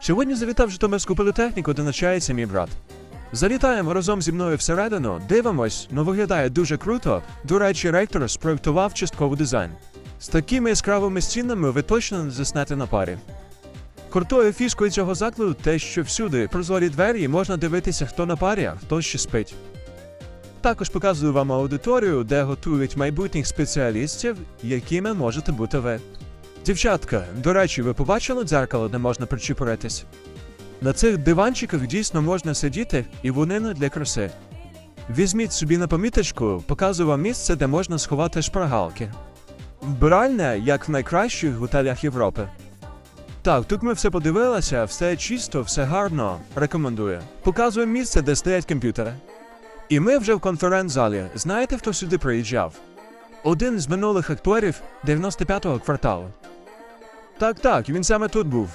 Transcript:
Сьогодні завітав Житомирську політехніку, де навчається мій брат. Залітаємо разом зі мною всередину, дивимось, ну виглядає дуже круто. До речі, ректор спроектував частковий дизайн. З такими яскравими стінами ви точно не заснете на парі. Крутою фішкою цього закладу те, що всюди прозорі двері можна дивитися, хто на парі, а хто ще спить. Також показую вам аудиторію, де готують майбутніх спеціалістів, якими можете бути ви. Дівчатка, до речі, ви побачили дзеркало, де можна причепуритись? На цих диванчиках дійсно можна сидіти, і вони не для краси. Візьміть собі на поміточку, показую вам місце, де можна сховати шпаргалки. Вбиральня, як в найкращих готелях Європи. Так, тут ми все подивилися, все чисто, все гарно. Рекомендую. Показую місце, де стоять комп'ютери. І ми вже в конференц-залі. Знаєте, хто сюди приїжджав? Один з минулих акторів 95-го кварталу. Так, так, він саме тут був.